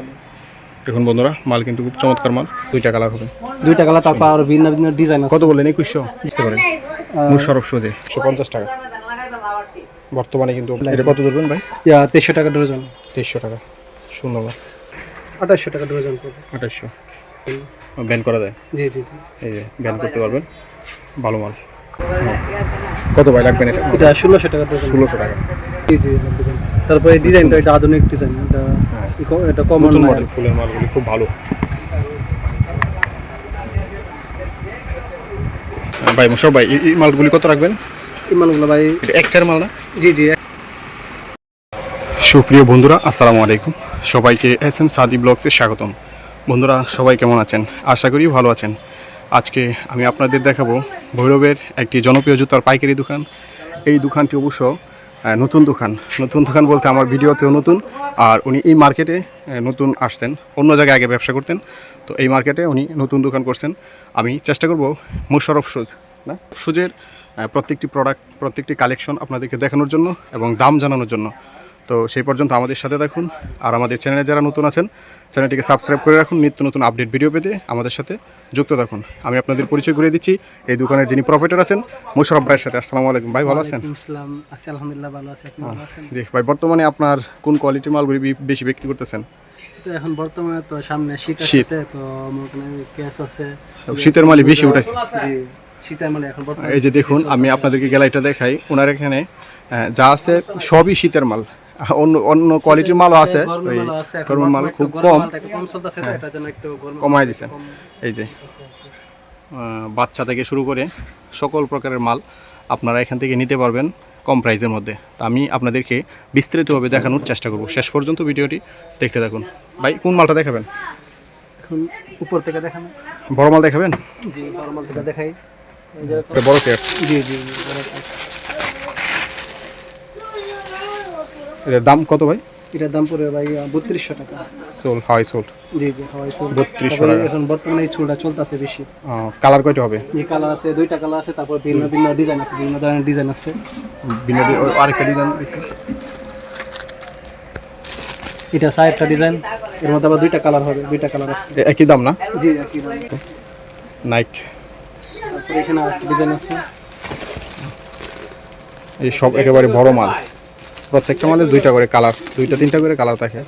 ভালো দেখুন বন্ধুরা মাল কিন্তু খুব চমৎকার মাল। দুইটা কালার হবে। দুইটা কালার তারপর আর ভিন্ন ভিন্ন ডিজাইন আছে। কত বললেন? একুশশো? বুঝতে পারেন। মুশারফ সোজে একশো পঞ্চাশ টাকা। বর্তমানে কিন্তু এটা কত ধরবেন ভাই? ইয়া তেইশশো টাকা ডজন। তেইশশো টাকা। সুন্দর আঠাশশো টাকা ডজন আঠাশশো ব্যান করা যায়? জি জি এই যে ব্যান করতে পারবেন। ভালো মাল। হুম। কত ভাই লাগবেন এটা? এটা ষোলোশো টাকা ষোলোশো টাকা। জি জি। তারপরে ডিজাইনটা এটা আধুনিক ডিজাইন এটা ইকো- এটা কমন মডেল ফুলের মালগুলি খুব ভালো। হ্যাঁ, ভাই মুশারফ ভাই এই- মালগুলি কত রাখবেন? এই মালগুলো ভাই এটা এক চার মাল না? জি জি সুপ্রিয় বন্ধুরা আসসালামু আলাইকুম। সবাইকে এস এম সাদি ব্লগসে স্বাগতম। বন্ধুরা সবাই কেমন আছেন? আশা করি ভালো আছেন। আজকে আমি আপনাদের দেখাবো ভৈরবের একটি জনপ্রিয় জুতার পাইকারি দোকান। এই দোকানটি অবশ্য নতুন দোকান। নতুন দোকান বলতে আমার ভিডিওতেও নতুন, আর উনি এই মার্কেটে নতুন আসতেন অন্য জায়গায় আগে ব্যবসা করতেন। তো এই মার্কেটে উনি নতুন দোকান করছেন। আমি চেষ্টা করব মুশারফ সুজ, না? সুজের প্রত্যেকটি প্রোডাক্ট প্রত্যেকটি কালেকশন আপনাদেরকে দেখানোর জন্য এবং দাম জানানোর জন্য। তো সেই পর্যন্ত আমাদের সাথে দেখুন আর আমাদের চ্যানেলে যারা নতুন আছেন চ্যানেলটিকে সাবস্ক্রাইব করে রাখুন। নিত্য নতুন আপডেট ভিডিও পেতে আমাদের সাথে যুক্ত থাকুন। আমি আপনাদের পরিচয় করে দিচ্ছি। এই দোকানের যিনি প্রপারেটর আছেন মুশারফ ভাইয়ের সাথে। আসসালামু আলাইকুম ভাই ভালো আছেন? আলহামদুলিল্লাহ ভালো জি ভাই বর্তমানে আপনার কোন কোয়ালিটির মালগুলি বেশি বিক্রি করতেছেন? তো এখন বর্তমানে তো সামনে শীত শীত। তো ক্যাশ আছে। শীতের মালই বেশি উঠেছে জি শীতের মালে এখন এই যে দেখুন আমি আপনাদেরকে গ্যালারিটা দেখাই। ওনার এখানে যা আছে সবই শীতের মাল। অন্য অন্য কোয়ালিটির মালও আছে গরমের ওই মাল খুব কম গরমের মালটা একটু কম। চলতেছে তো এটার জন্য একটু গরমের কমায় মালটা দিছেন কম এই যে। বাচ্চা থেকে শুরু করে সকল প্রকারের মাল আপনারা এখান থেকে নিতে পারবেন কম প্রাইসের মধ্যে। তা আমি আপনাদেরকে বিস্তারিতভাবে দেখানোর চেষ্টা করব। শেষ পর্যন্ত ভিডিওটি দেখতে থাকুন। ভাই কোন মালটা দেখাবেন? এখন উপর থেকে দেখানো। বড় মাল দেখাবেন? জি বড় মাল থেকে দেখাই বড় কেয়ার জি জি জি, বড় size। এটার দাম কত ভাই? এটার দাম পড়বে ভাই বত্রিশশো টাকা। Sole high sole. জি জি হাওয়াই চুল 3200 টাকা। এখন বর্তমানে এই চুলটা চলতেছে বেশি। কালার কয়টা হবে? যে কালার আছে দুইটা কালার আছে তারপর ভিন্ন ভিন্ন ডিজাইন আছে বিভিন্ন ধরনের ডিজাইন আছে। ও- আরেকটা ডিজাইন এটা চারটা ডিজাইন এর মধ্যে আবার দুইটা কালার হবে দুইটা কালার আছে। একই দাম না? জি একই দাম। নাইক তারপরে এখানে ডিজাইন আছে। এই সব একেবারে বড় মাল। প্রত্যেকটা মালের দুইটা করে কালার দুইটা তিনটা করে কালার থাকে।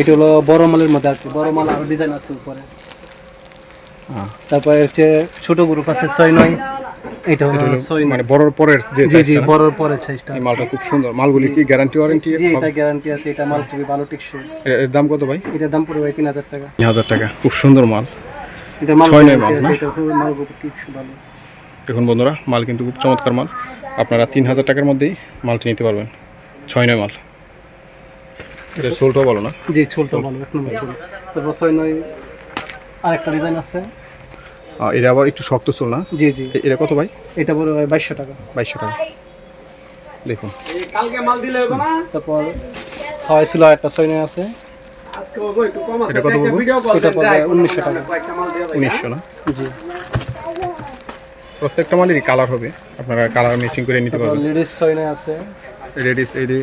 এটা হলো বড় মালের মধ্যে কি বড় মাল আরও ডিজাইন আছে উপরে। হ্যাঁ। তারপরে হচ্ছে ছোট গ্রুপ আছে ছয় নয়। এটা হলো ছয় মানে বড়র পরের যে জি জি size টা, বড় পরের সাইজটা এই মালটা খুব সুন্দর। মালগুলি কি গ্যারান্টি ওয়ারেন্টি জি এটা গ্যারান্টি আছে এটা মাল খুবই ভালো টিকসই। এর দাম কত ভাই? এটার দাম পড়বে তিন হাজার টাকা। তিন হাজার টাকা। খুব সুন্দর মাল। এটা মাল ছয় নয় মাল, আছে, এটা খুবই মাল টিকসই ভালো। দেখুন বন্ধুরা মাল কিন্তু খুব চমৎকার মাল। আপনারা তিন হাজার টাকার মধ্যেই মালটি নিতে পারবেন। ছয় নয় মাল। এটা সোলটাও ভালো না? জি ছোলটা ভালো এক নম্বর ছোল। তারপর ছয় নয় আরেকটা ডিজাইন আছে। এটা আবার একটু শক্ত সোল না? জি জি। এটা কত ভাই? এটা পড়বে ভাই বাইশশো টাকা। বাইশশো টাকা। দেখুন। তারপর হাওয়াই ছিল একটা ছয় নয় আছে। এটা কত বলব এটা পড়বে উনিশশো টাকা। উনিশশো না? জি। প্রত্যেকটা মালেরই কালার হবে। আপনারা কালার ম্যাচিং করে নিতে পারবেন। লেডিস ছয় নয় আছে। রেডিস এই যে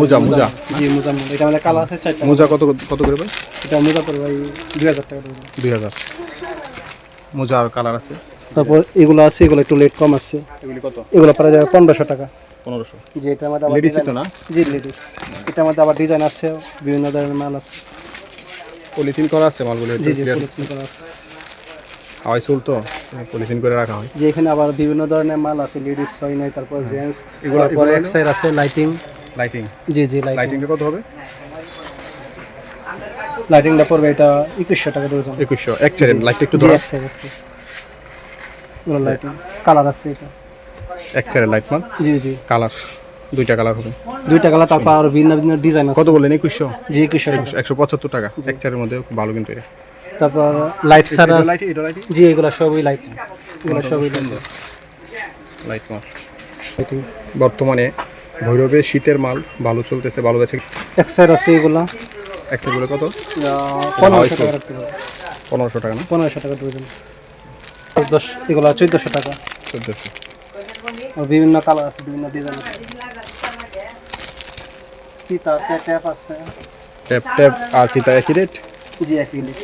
মোজা, মোজা। জি মোজা মোজা। এটা আমাদের কালার আছে চারটা। মোজা কত কত করে ভাই? এটা মোজা পড়বে ভাই দুই হাজার টাকা পড়বে দুই হাজার। মোজা আর কালার আছে। তারপর এগুলো আছে এগুলো একটু লেট কম আছে। এগুলি কত? এগুলো পড়ে যাবে পনেরোশো টাকা। পনেরোশো। জি এটার মধ্যে আবার লেডিসই তো না? জি লেডিস এটার মধ্যে আবার ডিজাইন আছে বিভিন্ন ধরনের মাল আছে। পলিথিন করা আছে মালগুলো? জি জি পলিথিন করা আছে। হাওয়াই সোল তো পলিথিন করে রাখা হয়। যে এখানে আবার বিভিন্ন ধরনের মাল আছে লেডিস ছয় নয় তারপর জেন্টস এগুলো- তারপর এগুলো এক্সাইর আছে লাইটিং লাইটিং জি জি লাইটিং লাইটিংটা কত হবে? লাইটিংটা পড়বে এটা একুশশো টাকা ডজন একুশশো এক চেরেন লাইটটা একটু ধরো। এক্সাইর আছে। লাইটিং কালার আছে এটা। এক চেরেন লাইট মাল? জি জি। কালার দুইটা কালার হবে। দুইটা কালার তারপর আর ভিন্ন ভিন্ন ডিজাইন আছে। কত বললেন একুশশো? জি একুশশো একশো পঁচাত্তর টাকা। এক চেয়ারের মধ্যে ভালো কিন্তু এটা। তারপর লাইট লাইটিং জি এগুলো সবই লাইট এগুলো সবই লাইট মাল। লাইটিং বর্তমানে ভৈরবে শীতের মাল ভালো চলতেছে ভালো আছে এক্সাইর আছে এগুলো। একশোগুলো কত? পনেরোশো টাকা পনেরোশো টাকা না? পনেরোশো টাকা ডজন দশ এগুলো চোদ্দোশো টাকা। চোদ্দোশো। আর বিভিন্ন কালার আছে বিভিন্ন ডিজাইন আছে। ট্যাপ আছে। ট্যাপ ট্যাপ আর ফিতা একই রেট জি একই লিট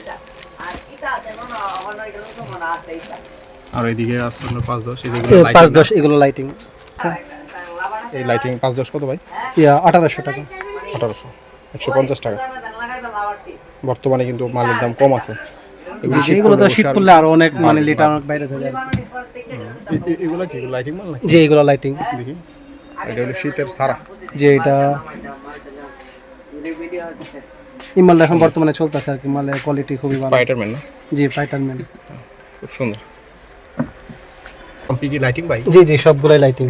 আর এইদিকে আছে হলো পাঁচ দশ এদিকে পাঁচ দশ এগুলো লাইটিং এই লাইটিং পাঁচ দশ কত ভাই? ইয়া আঠারোশো টাকা। আঠারোশো একশো পঞ্চাশ টাকা। বর্তমানে কিন্তু মালের দাম কম আছে। এগুলো তো শীত অবশ্যই আরও অনেক মানে লিটার অনেক বাইরে যাবে আর কি। এ- এ- এগুলো কি? লাইটিং মাল নাকি? যে এগুলো লাইটিং দেখি। এটা হলো শীতের সারা। যে এটা এই মালটা এখন বর্তমানে চলতেছে আর কি মালের কোয়ালিটি খুবই ভালো। স্পাইডারম্যান জি ফাইটারম্যান খুব সুন্দর। কি কি লাইটিং ভাই? জি জি সবগুলাই লাইটিং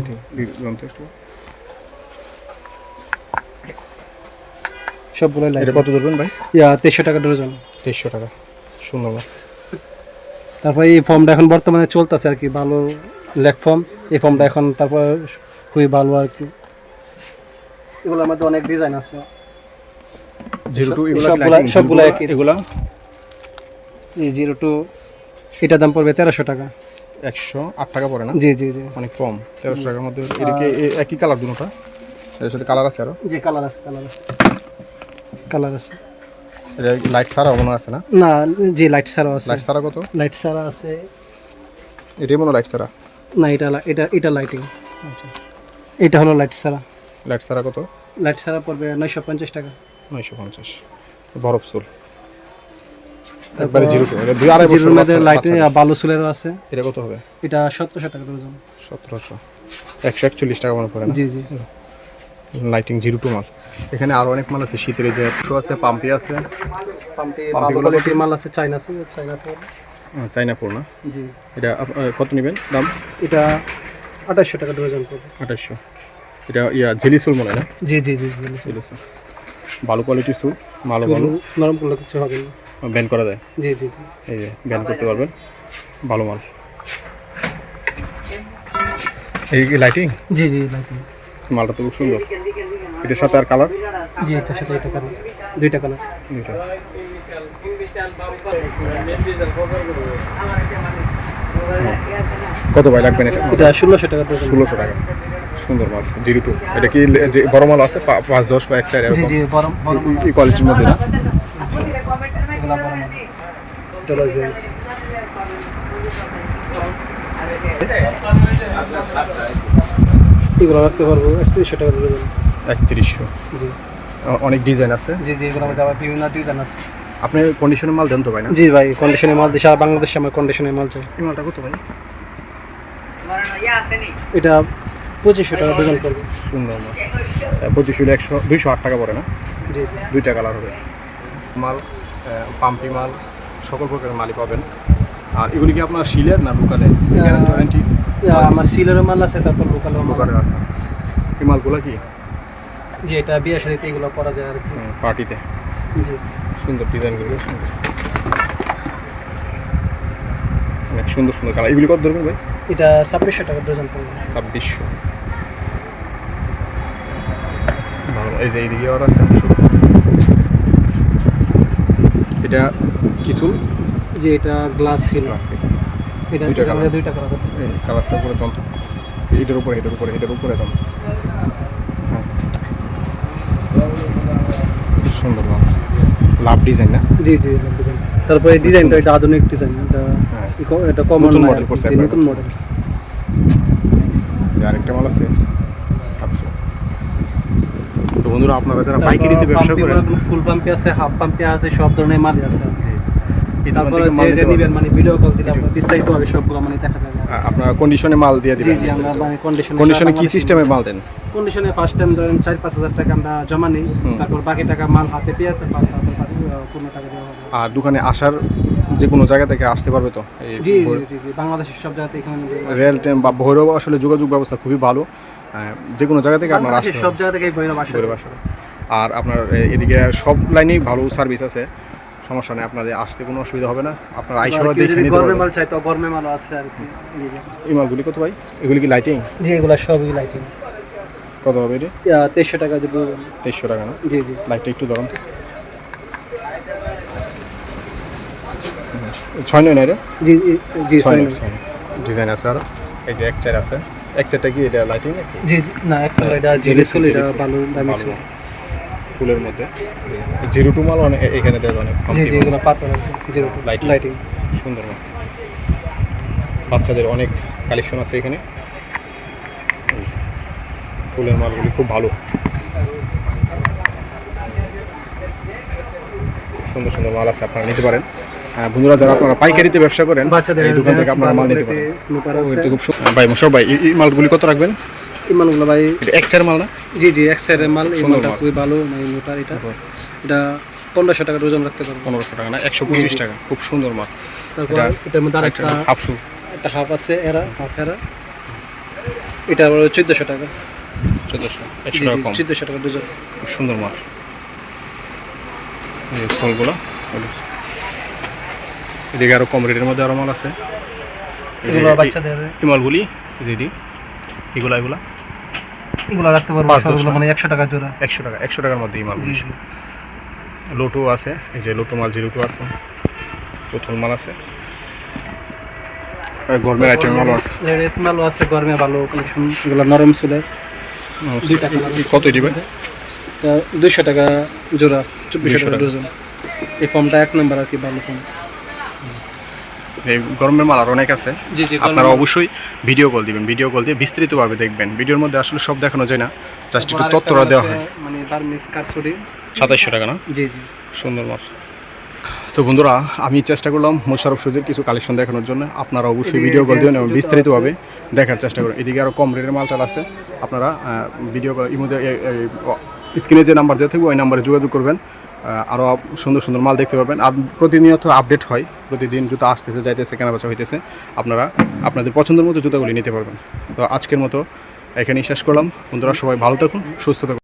সবগুলাই লাইটিং কত ধরবেন ভাই? ইয়া তেইশশো টাকা ডজন। তেইশশো টাকা। সুন্দর তারপর এই ফর্মটা এখন বর্তমানে চলতেছে আর কি ভালো লেগ ফর্ম এই ফর্মটা এখন তারপর খুবই ভালো আর কি। এগুলোর মধ্যে অনেক ডিজাইন আছে। জিরো টু এগুলো সবগুলা- সবগুলা। এগুলা? এই জিরো টু এটার দাম পড়বে তেরোশো টাকা। একশো আট টাকা পড়ে না? জি জি জি। অনেক কম তেরোশো টাকার মধ্যে। এদিকে একই কালার দুটোটা? এর সাথে কালার আছে আরও? জি কালার আছে কালার আছে। কালার আছে। লাইট ছাড়া মনে আছে না? না জি লাইট ছাড়াও আছে। লাইট ছাড়া কত? লাইট ছাড়া আছে। এটাই মনে লাইট ছাড়া। না এটা এটা এটা লাইটিং এটা হলো লাইট ছাড়া। লাইট ছাড়া কত? লাইট ছাড়া পড়বে নয়শো পঞ্চাশ টাকা। নয়শো পঞ্চাশ। বরফ চুল। একবারে জিরো টু দুই আড়াই বছর জিরোর মধ্যে বাচ্চা- লাইট বাচ্চা। বালু চুলেরও আছে। এটা কত হবে? এটা সতেরোশো টাকা ডজন সতেরোশো। একশো একচল্লিশ টাকা মনে পড়ে জি জি। লাইটিং জিরো টু মাল। এখানে আরও অনেক মাল আছে শীতের যে একশো আছে পাম্পি আছে। পাম্পে ভালো কোয়ালিটির মাল আছে চাইনা আছে চাইনা তো চাইনা ফোর না? জি। এটা কত নেবেন দাম? এটা আঠাশশো টাকা ডজন পড়বে। আঠাশশো। এটা ইয়া জেলি সুল মনে হয় না? জি জি জি জি জেলি সুল ভালো কোয়ালিটির সুল চুল ভালো। নরম করলে কিছু হবে না। ব্যান করা যায় জি জি এই যে ব্যান করতে পারবেন। ভালো মাল এই লাইটিং জি জি লাইটিং মালটা তো খুব সুন্দর। এটার সাথে আর কালার জি এটার সাথে এটা কালার দুইটা কালার দুইটা। কত ভাই লাগবেন এটা? ষোলোশো টাকা ষোলোশো টাকা। সুন্দর মাল। জিরো টু এটা কি বড় মাল আছে? পাঁচ দশ বা এক চার কি কোয়ালিটির মধ্যে না? বড় মাল এগুলো রাখতে পারব একত্রিশশো টাকা ডজন একত্রিশশো। জি। অনেক ডিজাইন আছে? জি জি এগুলোর মধ্যে আবার বিভিন্ন ডিজাইন আছে। আপনি কন্ডিশনের মাল দেন তো ভাই না? জি ভাই কন্ডিশনের মাল দিই সারা বাংলাদেশে আমার কন্ডিশনের মাল চাই। এই মালটা কত ভাই? এটা পঁচিশশো টাকা ডজন পড়বে। সুন্দর মাল। পঁচিশ হলে একশো দুইশো আট টাকা পড়ে না? জি জি। দুইটা কালার হবে। মাল পাম্পি মাল সকল প্রকারের মালই পাবেন। আর এগুলি কি আপনার শিলের না লোকালে? গ্যারান্টি আমার সিলেরও মাল আছে তারপর লোকালও মাল আছে। এই মালগুলো কি? জি এটা বিয়ে সাথে এগুলো করা যায় আর কি। পার্টিতে। জি। সুন্দর ডিজাইনগুলো সুন্দর। অনেক সুন্দর সুন্দর কালার এগুলি কত ধরবেন ভাই? এটা ছাব্বিশশো টাকা ডজন পড়বে। ছাব্বিশশো। ভালো এই যে এইদিকে আর আছে এটা কিছু যে এটা গ্লাস ছিল আছে। এটা দুইটা colour। দুইটা কালার আছে। কালারটা উপরে দম এটার উপরে এটার উপরে এটার উপরে দম হ্যাঁ। সুন্দর লাভ ডিজাইন না? জি জি। তারপরে ডিজাইনটা এটা আধুনিক ডিজাইন। এটা হ্যাঁ। এটা কমন model করছে নতুন মডেল আরেকটা মাল আছে। তো বন্ধুরা আপনারা যারা পাইকারিতে ব্যবসা করেন ফুল পাম্পে আছে হাফ পাম্পে আছে সব ধরনের মালই আছে। তারপরে যে যে নিবেন। মানে ভিডিও কল দিলে সবগুলো মানে দেখা যাবে। আপনারা কন্ডিশনে মাল দিয়ে দিবেন। জি আমরা মানে কন্ডিশন কন্ডিশনে কি সিস্টেমে মাল দেন? কন্ডিশনে ফার্স্ট টাইম ধরেন চার পাঁচ হাজার টাকা আমরা জমা নিই। তারপর বাকি টাকা মাল হাতে পেয়ে তারপর পনেরো টাকা দেওয়া হবে। আর দোকানে আসার যে কোনো জায়গা থেকে আসতে পারবে তো? জি জি জি জি বাংলাদেশের সব জায়গাতে এখানে রেল ট্রেন বা ভৈরব আসলে যোগাযোগ ব্যবস্থা খুবই ভালো। যে কোনো জায়গা থেকে আপনার আসতে সব জায়গা থেকে ভৈরব আসে আসলে আর আপনার এদিকে সব লাইনেই ভালো সার্ভিস আছে। সমস্যা নেই আপনাদের আসতে কোনো অসুবিধা হবে না। আপনার আইসা আবার কেউ দেখে যদি নিতে গরমে মাল চাই তো গরমে মালও আছে আর কি এই। মালগুলি কত ভাই? এগুলি কি লাইটিং জি এগুলো সবই লাইটিং কত হবে এটি? তেইশশো টাকা দেবো। তেইশশো টাকা না? জি জি। লাইটটা একটু ধরুন। ছয় নয় নয় রে? জি জি- জি ছয় নয় ডিজাইন আছে আর? এই যে এক চার আছে। এক কি এটা লাইটিং জি না এক্সেল এটা জিলিসুল এটা। ভালো। দামি ফুলের মধ্যে। জিরো টু মাল অনেক এখানে দেওয়া অনেক জি জি এগুলো পাথর আছে জিরো Lighting. লাইটিং সুন্দর বাচ্চাদের অনেক কালেকশন আছে এখানে। ফুলের মালগুলি খুব ভালো। সুন্দর সুন্দর মাল আছে আপনারা নিতে পারেন। বন্ধুরা যারা আপনারা পাইকারিতে ব্যবসা করেন এই দোকান থেকে আপনারা মাল নিতে পারেন। খুব ভাই মোশারফ ভাই এই- মালগুলি কত রাখবেন? এই মালগুলো ভাই এক চার মাল না? জি জি এক সাইডের মাল। এই মালটা মাল। খুবই ভালো মানে মোটা এটা। এটা পনেরোশো টাকার ওজন রাখতে পারব। পনেরোশো টাকা না? একশো পঁচিশ টাকা। খুব সুন্দর মাল। তারপর এটার মধ্যে আরেকটা হাফ শু। একটা হাফ আছে এরা হাফ এরা। এটা আবার চোদ্দোশো টাকা। চোদ্দোশো একশো টাকা কম। চোদ্দোশো টাকা দুজন। খুব সুন্দর মাল। এই স্টলগুলো এদিকে আরও কম রেটের মধ্যে আরও মাল আছে। এগুলো বাচ্চাদের। এই মালগুলি যেটি এগুলা এগুলা। এগুলো রাখতে পারব পাঁচ মানে একশো টাকা জোড়া। একশো টাকা একশো টাকার মধ্যে এই মাল লোটো আছে এই যে লোটো মাল জিরোটো আছে। প্রথম মাল আছে। গরমের আইটেম মালও আছে। রেস মালও আছে গরমে ভালো এগুলো নরম চুলের। কত এটা দুইশো টাকা জোড়া চব্বিশশো টাকা। ডজন। এই ফর্মটা এক নম্বর আর কি ভালো ফর্ম গরমের মাল আর অনেক আছে। আপনারা অবশ্যই ভিডিও কল দিবেন। ভিডিও কল দিয়ে বিস্তারিতভাবে দেখবেন। ভিডিওর মধ্যে আসলে সব দেখানো যায় না। জাস্ট একটু তথ্যটা দেওয়া হয়। মানে সাতাইশশো টাকা না? জি জি। সুন্দর মাল। তো বন্ধুরা আমি চেষ্টা করলাম মোশারফ সুজির কিছু কালেকশন দেখানোর জন্য। আপনারা অবশ্যই ভিডিও কল দিবেন এবং বিস্তারিতভাবে দেখার চেষ্টা করুন। এদিকে আরও কম রেটের মালটাল আছে। আপনারা ভিডিও কল ইমধ্যে স্ক্রিনে যে নাম্বার দেওয়া থাকবে ওই নাম্বারে যোগাযোগ করবেন। আরও সুন্দর সুন্দর মাল দেখতে পাবেন প্রতিনিয়ত আপডেট হয়। প্রতিদিন জুতো আসতেছে, যাইতেছে, কেনাবেচা হইতেছে। আপনারা আপনাদের পছন্দের মতো জুতোগুলি নিতে পারবেন। তো আজকের মতো এখানেই শেষ করলাম। বন্ধুরা, সবাই ভালো থাকুন, সুস্থ থাকুন।